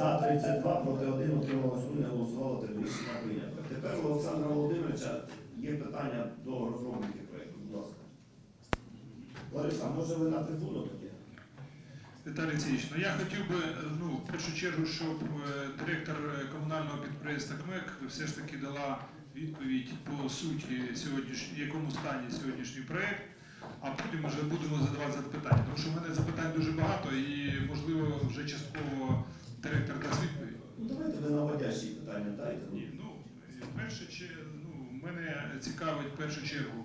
За 32, проти 1, утрималось 0, не голосувало 3 рішення прийнято. Тепер у Олександра Володимировича є питання до розробників проєкту. Будь ласка. Лариса, може ви на трибуну тоді? Віталій Олексійович, ну я хотів би ну, в першу чергу, щоб е, директор е, комунального підприємства КМЕК все ж таки дала відповідь по суті сьогоднішній, в якому стані сьогоднішній проект, а потім вже будемо задавати запитання. Тому що в мене запитань дуже багато і можливо вже частково директор дасть відповідь. Ну давайте ви наводящі питання дайте. Ні, ну перше, чи ну мене цікавить в першу чергу,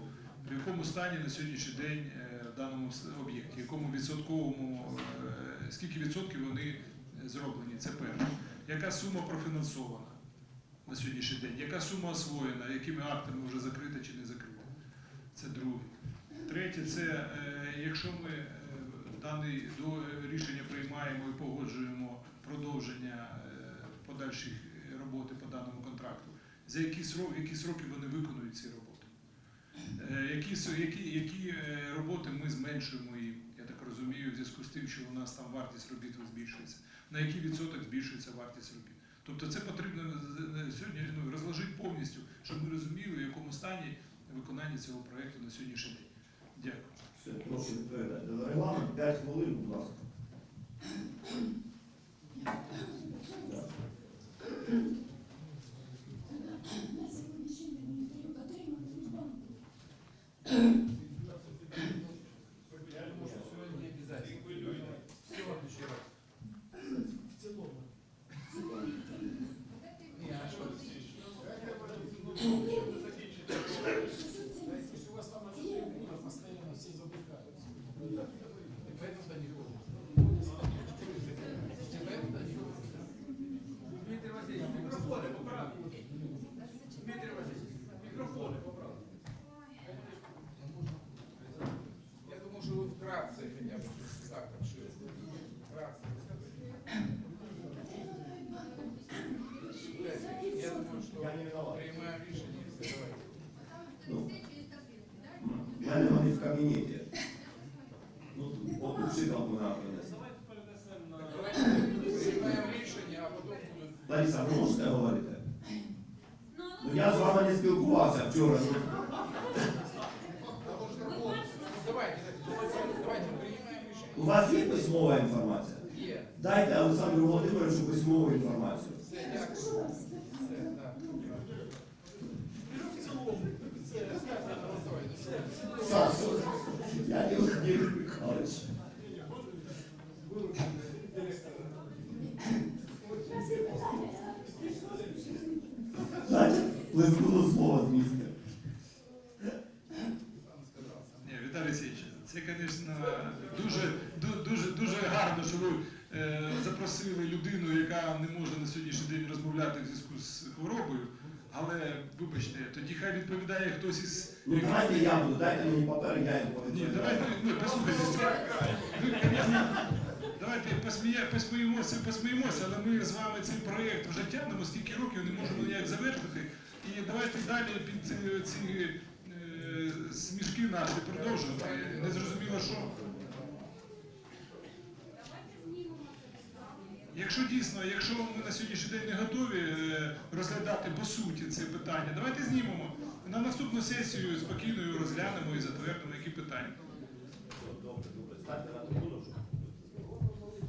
в якому стані на сьогоднішній день е, в даному об'єкті, в якому відсотковому е, скільки відсотків вони зроблені. Це перше. Яка сума профінансована на сьогоднішній день? Яка сума освоєна? Якими актами вже закрита чи не закрита? Це друге. Третє, це е, якщо ми дане рішення приймаємо і погоджуємо продовження е, подальших роботи по даному контракту, за які сроки, які сроки вони виконують ці роботи? Е, Які, які, які е, роботи ми зменшуємо їм, я так розумію, в зв'язку з тим, що у нас там вартість робіт збільшується. На який відсоток збільшується вартість робіт? Тобто це потрібно сьогодні ну, розложити повністю, щоб ми розуміли, в якому стані виконання цього проєкту на сьогоднішній день. Дякую. Все, прошу відповідати. Регламент 5 хвилин, будь ласка. Так обширно. Вкратце. Я думаю, что принимаем решение. Давайте. Ну, в мене вони в кабінеті. Ну, от вчительку нам принесли. Давайте принимаем решение, а потом будут Лариса, ви можете говорити? Ну я з вами не спілкувався вчора. ну. Давайте, давайте принимаем решение. У вас є письмова інформація? Є. Дайте Олександру Володимировичу письмову інформацію. Я не Михайлович. Дайте лизну слово з місця. Ні, Віталій Олексійович, це, звісно, дуже, дуже, дуже гарно, що ви е, запросили людину, яка не може на сьогоднішній день розмовляти в зв'язку з хворобою. Але вибачте, тоді хай відповідає хтось із Ну давайте я буду, дайте мені папер, я йому Ні, давайте, ну, послухайте, ви, звісно, давайте посміє, посміємося, посміємося, але ми з вами цей проєкт вже тягнемо, скільки років не можемо ніяк завершити. І давайте далі під ці, ці е, смішки наші продовжувати. Не зрозуміло, що. Якщо дійсно, якщо ми на сьогоднішній день не готові е, розглядати по суті це питання, давайте знімемо. На наступну сесію спокійно розглянемо і затвердимо, які питання.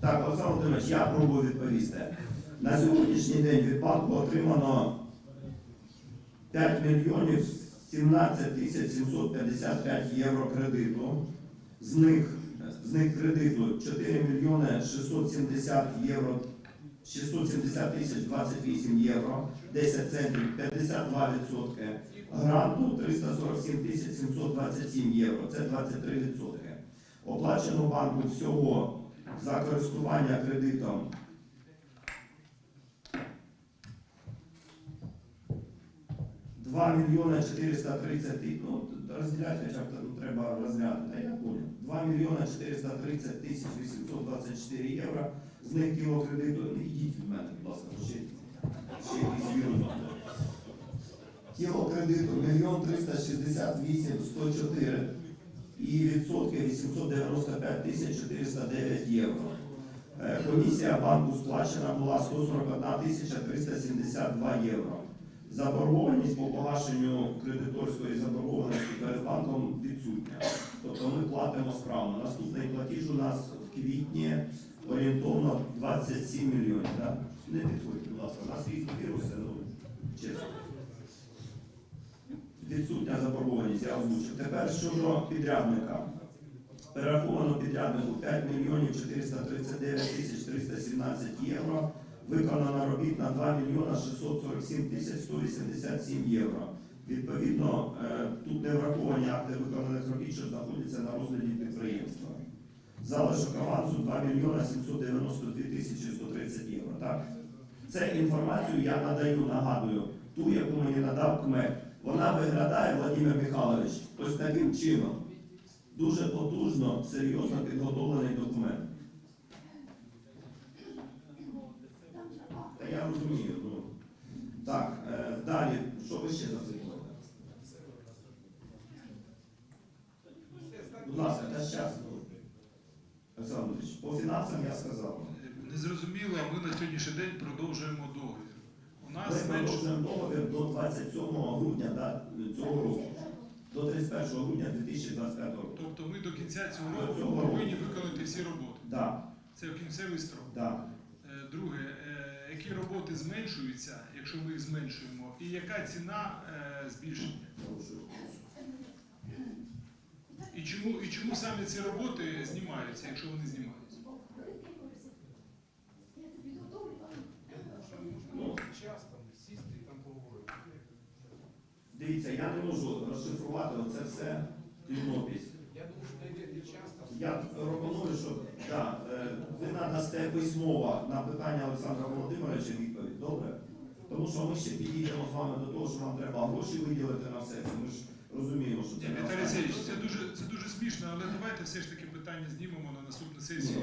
Так, Олександр Володимирович, я пробую відповісти. На сьогоднішній день від банку отримано 5 мільйонів 17 тисяч 755 євро кредиту. З них, з них кредиту 4 мільйони 670 євро, 670 тисяч 28 євро, 10 центів, 52 відсотки. Гранту 347 тисяч 727 євро, це 23 відсотки. Оплачено банку всього за користування кредитом 2 мільйони 430 тисяч, ну розділяти хоча б ну, треба розглянути, я понял. 2 мільйони 430 тисяч 824 євро, з них кіло кредиту, ну йдіть від мене, будь ласка, ще, ще якийсь вірус. Тіло кредиту 1 368 104 і відсотки 895 тисяч 409 євро. Е, Комісія банку сплачена була 141 тисяча 372 євро. Заборгованість по погашенню кредиторської заборгованості перед банком відсутня. Тобто ми платимо справно. Наступний платіж у нас в квітні орієнтовно 27 мільйонів. Да? Не підходьте, будь ласка, у нас різні віруси, ну чесно. Відсутня заборгованість, я озвучив. Тепер щодо підрядника. Перераховано підряднику 5 мільйонів 439 тисяч 317 євро. Виконано робіт на 2 мільйона 647 тисяч 187 євро. Відповідно, е, тут не враховані акти виконаних робіт, що знаходяться на розгляді підприємства. Залишок авансу 2 мільйона 792 тисячі 130 євро. Так? Це інформацію я надаю, нагадую, ту, яку мені надав КМЕК. Вона виглядає, Владимир Михайлович, ось таким чином. Дуже потужно, серйозно підготовлений документ. Та я розумію. Ну. Так, е, далі, що ви ще запитували? Будь ласка, та щас. ну. Олександр Андрійович, по фінансам я сказав. Незрозуміло, ми на сьогоднішній день продовжуємо договір. У Ми нас менше продовжуємо договір до 27 грудня да, цього року. До 31 грудня 2025 року. Тобто ми до кінця цього До року цього року. повинні виконати всі роботи. Да, Це кінцевий строк. да. Е, Друге, е, які роботи зменшуються, якщо ми їх зменшуємо, і яка ціна е, збільшення? І чому, і чому саме ці роботи знімаються, якщо вони знімаються? Я це підготовлю вам. Ну, Час там сісти і там поговорити. Дивіться, я не можу розшифрувати оце все клінопись. Я думаю, що пропоную, щоб да, е, ви надасте письмово на питання Олександра Володимировича відповідь. Добре? Тому що ми ще підійдемо з вами до того, що вам треба гроші виділити на все це. Ми ж розуміємо, що це Ні, не Віталій останнє. Олексійович, це дуже, це дуже смішно, але давайте все ж таки питання знімемо на наступну сесію.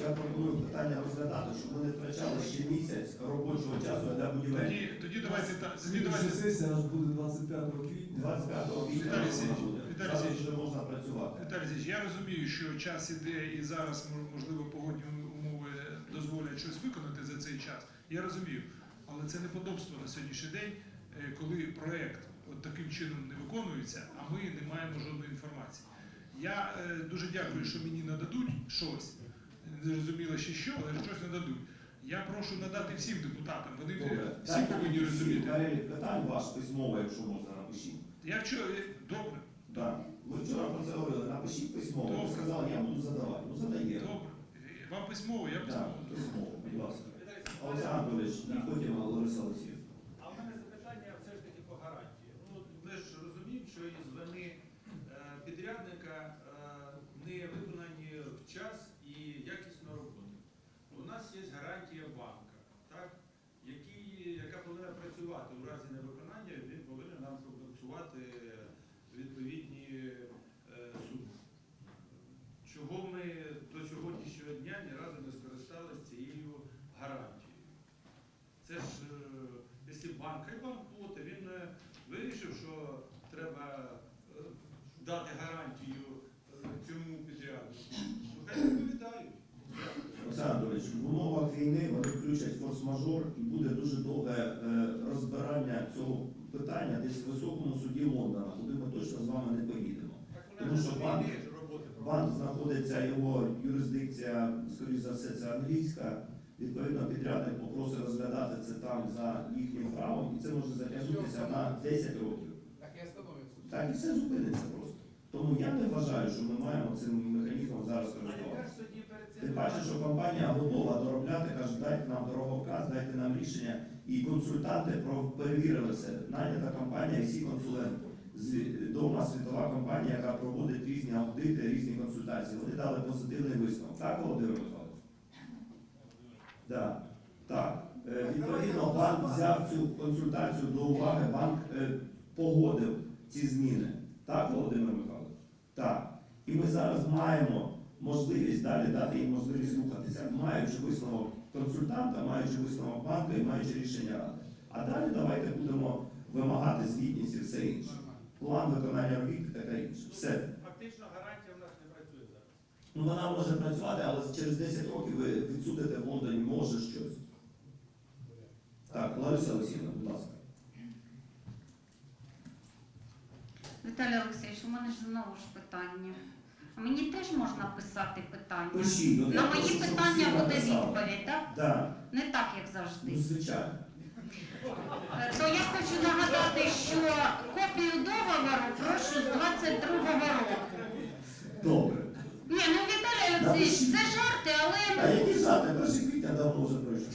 Я пропоную питання розглядати, щоб ми не втрачали ще місяць робочого часу для будівель. Тоді, тоді давайте та- тоді Слідуюча давайте сесія аж буде 25 квітня. 25 квітня Віталій вона буде. Віталій Зараз Олексійович. вже можна працювати. Віталій Олексійович, я розумію, що час іде і зараз можливо погодні умови дозволять щось виконати за цей час. Я розумію, але це неподобство на сьогоднішній день, е, коли проект от таким чином не виконується, а ми не маємо жодної інформації. Я е, дуже дякую, що мені нададуть щось. Не зрозуміло ще що, але щось нададуть. Я прошу надати всім депутатам. Вони Добре. всі Дайте повинні розуміти. перелік питань ваш письмово, якщо можна, напишіть. Я вчора добре, Так. Ви вчора про це говорили, напишіть письмово. Ви сказали, я буду задавати. Ну задаємо. добре. Вам письмово, я Так, письмово. письмово, будь ласка. Олександр Анатолійович, і потім Лариса Олексіївна. А в мене запитання все ж таки по гарантії. Ну, ми ж розуміємо, що із вини е, підрядника е, не виконані в час і якісно роботи. У нас є гарантія банка, так, який, яка повинна працювати у разі невиконання, він повинен нам компенсувати відповідні е, суми. Чого ми до сьогоднішнього дня ні разу не скористалися цією гарантією? Це ж е, якщо банк, хай банк платить, він е, вирішив, що треба е, дати гарантію е, цьому підряднику. Ну, хай відповідають. Олександр Анатолійович, в умовах війни вони включать форс-мажор і буде дуже довге е, розбирання цього питання десь в високому суді Лондона, куди ми точно з вами не поїдемо. Так Тому вона що ж банк- війни ж роботи Банк знаходиться, його юрисдикція, скоріш за все, це англійська. Відповідно, підрядник попросить розглядати це там за їхнім правом, і це може затягнутися на 10 років. Так і остановиться. Так і все зупиниться просто. Тому я не вважаю, що ми маємо цим механізмом зараз користуватися. Тим паче, що компанія готова доробляти, каже, дайте нам дороговказ, дайте нам рішення. І консультанти про- перевірили все. Найнята компанія і всі консуленти. З- Дома світова компанія, яка проводить різні аудити, різні консультації. Вони дали позитивний висновок. Так, Володимир Михайлович? Да. Так. Е, Відповідно, банк взяв цю консультацію до уваги, банк е, погодив ці зміни. Так, Володимир Михайлович? Так. І ми зараз маємо можливість далі дати їм можливість рухатися, маючи висновок консультанта, маючи висновок банку і маючи рішення ради. А далі давайте будемо вимагати звітність і все інше. План виконання робіт і таке інше. Все. Фактично гарантія в нас не працює зараз. Ну вона може працювати, але через 10 років ви відсудите в Лондоні, може щось. Так, Лариса Олексійовна, будь ласка. Віталій Олексійович, у мене ж знову ж питання. А мені теж можна писати питання? Пишіть, я На прошу, мої питання буде написали. відповідь, так? Так, Не так, як завжди. ну звичайно. То я хочу нагадати, що копію договору прошу з 22-го року. Добре. Ні, ну Віталій Олексійович, це жарти, А але які жарти? Перший квітня давно вже пройшов.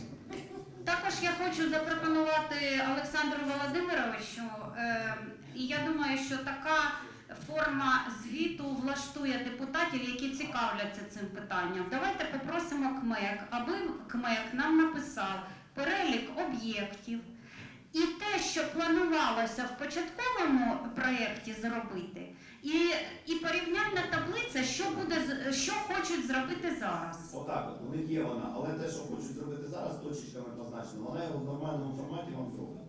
також я хочу запропонувати Олександру Володимировичу. Е, і я думаю, що така форма звіту влаштує депутатів, які цікавляться цим питанням. Давайте попросимо КМЕК, аби КМЕК нам написав перелік об'єктів. І те, що планувалося в початковому проєкті зробити, і, і порівняльна таблиця, що буде що хочуть зробити зараз. Отак от, у них є вона, але те, що хочуть зробити зараз, точечками позначено, вона його в нормальному форматі вам зробить.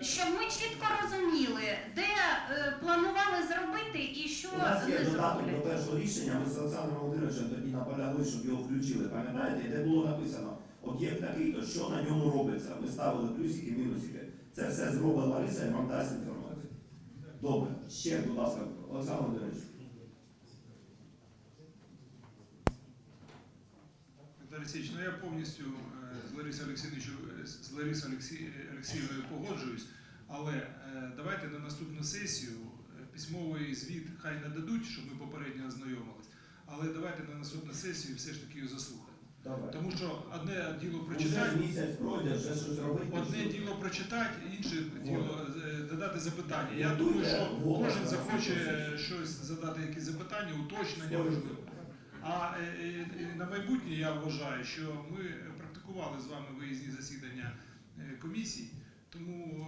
Щоб ми чітко розуміли, де е, планували зробити і що У нас є додаток до зроблять. першого рішення, ми з Олександром Володимировичем тоді наполягли, щоб його включили. Пам'ятаєте, де було написано об'єкт такий, то що на ньому робиться. Ми ставили плюсики, мінусики. Це все зробила Лариса і вам дасть інформацію. Добре, ще, будь ласка, Олександр Володимирович. Олексійович, ну я повністю е, з Ларисою Олексійовичем, е, з Ларисою Олексій- Олексіївною погоджуюсь, але е, давайте на наступну сесію е, письмовий звіт хай не дадуть, щоб ми попередньо ознайомились, але давайте на наступну сесію все ж таки його заслухаємо. Давай. Тому що одне діло прочитати, місяць пройде, вже щось робити. одне діло прочитати, інше діло е, додати запитання. Я Готуйте думаю, що голос кожен захоче щось задати, якісь запитання, уточнення можливо. А е, е, на майбутнє я вважаю, що ми практикували з вами виїзні засідання комісій. Тому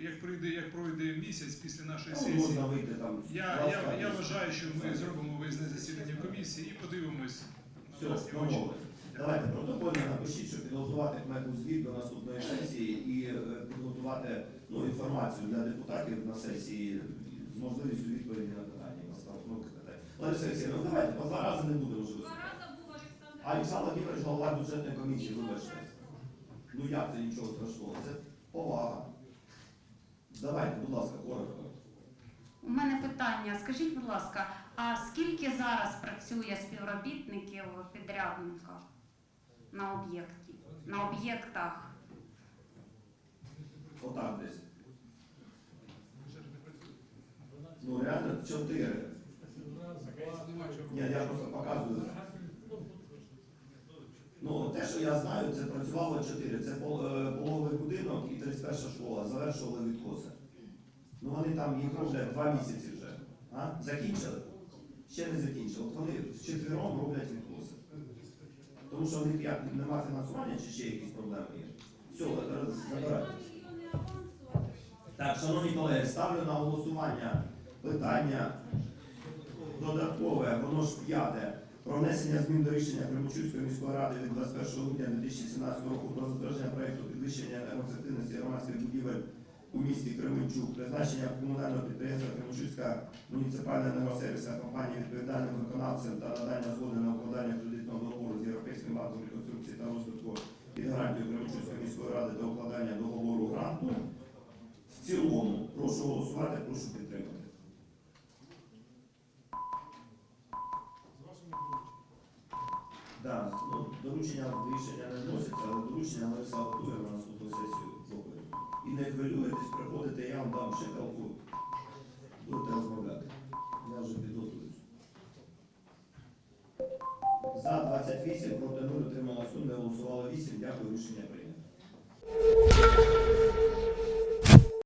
як пройде, як пройде місяць після нашої Ну, сесії, Можна вийти там. я, я, я вважаю, що ми зробимо виїзне засідання комісії і подивимось на Все, власні очі. Давайте протокольно напишіть, щоб підготувати кмету звіт до наступної сесії і е, підготувати ну, інформацію для депутатів на сесії з можливістю відповіді на питання. Лариса Олексійовна, ну давайте, по два рази не будемо вже виступати. А Олександр Владимирович, голова бюджетної комісії, вибачте. Ну як це нічого страшного? Це повага. Давайте, будь ласка, коротко. У мене питання. Скажіть, будь ласка, а скільки зараз працює співробітників підрядника на об'єкті? На об'єктах? Отак десь. Ну реально чотири. Ні, я просто показую. Ну, те, що я знаю, це працювало чотири. Це пол- е, пологовий будинок і 31 школа. Завершували відкоси. Ну вони там їх роблять два місяці вже. А? Закінчили? Ще не закінчили. От вони вчетвером роблять відкоси. Тому що в них як немає фінансування чи ще якісь проблеми є. Все, е, забирайте. Так, шановні колеги, ставлю на голосування питання додаткове, воно ж п'яте, про внесення змін до рішення Кременчуцької міської ради від 21 грудня 2017 року про затвердження проєкту підвищення енергоефективності громадських будівель у місті Кременчук, призначення комунального підприємства Кременчуцька муніципальна енергосервісна компанія відповідальним виконавцем та надання згоди на укладання кредитного договору з Європейським банком реконструкції та розвитку під гарантією Кременчуцької міської ради до укладання договору гранту. В цілому прошу голосувати, прошу підтримати. Да, ну, доручення рішення не вноситься, але доручення Лариса готує на наступну сесію. І не хвилюйтесь, приходите, я вам дам шикалку, будете 28, проти 0, отримала сум, не голосувала 8. Дякую, рішення прийнято.